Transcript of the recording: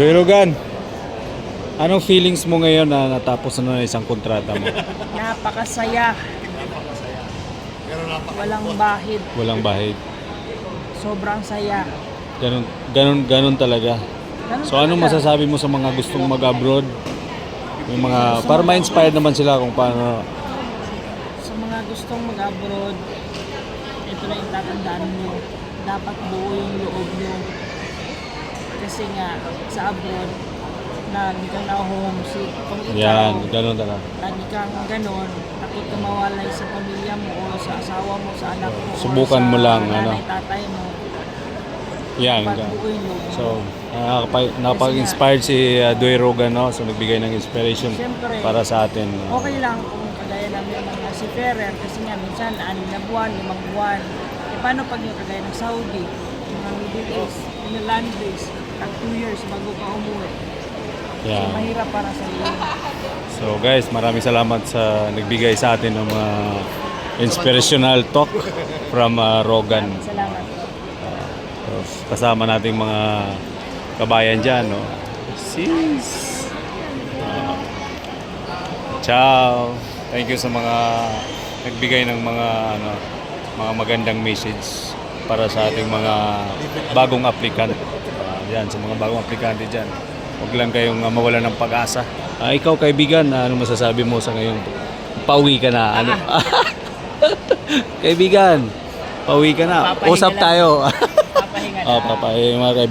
Duirugan, anong feelings mo ngayon na natapos na ng isang kontrata mo? Napakasaya. Walang bahid. Walang bahid. Sobrang saya. Ganun, ganun, ganun talaga. Ganun So anong talaga. masasabi mo sa mga gustong mag-abroad? Yung mga, para ma-inspired naman sila kung paano. Sa mga gustong mag-abroad, ito na yung tatandaan nyo. Dapat buo yung loob nyo. Kasi nga, sa abroad, lagi kang na-homesick. Kung ikaw, Yan, ganun talaga. lagi kang ganon, takot na mawalay sa pamilya mo o sa asawa mo, sa anak mo, Subukan mo lang, nanay, ano. tatay mo. Yan. Dapat ga- buo yung loob mo. So, nakakapa- nakapag-inspired si uh, Dway Rogan, no? So, nagbigay ng inspiration Siyempre. para sa atin. Okay lang kung kagaya namin mga si Ferrer kasi nga minsan anim na buwan, limang buwan. E paano pag yung kagaya ng Saudi, mga Middle East, yung land base, tag 2 years bago ka umuwi. So Yan. mahirap para sa iyo. So guys, maraming salamat sa nagbigay sa atin ng mga inspirational talk from uh, Rogan. Salamat. Tapos kasama nating mga kabayan dyan, no? Sis! Ah. ciao! Thank you sa mga nagbigay ng mga ano, mga magandang message para sa ating mga bagong applicant. Yan, sa mga bagong aplikante dyan. Huwag lang kayong uh, mawala ng pag-asa. Ah, ikaw kaibigan, ah, ano masasabi mo sa ngayong pauwi ka na? Ano? kaibigan, pauwi ka na. Papahinga Usap lang. tayo. Papahinga Oh, na. papa, eh, mga kaibigan.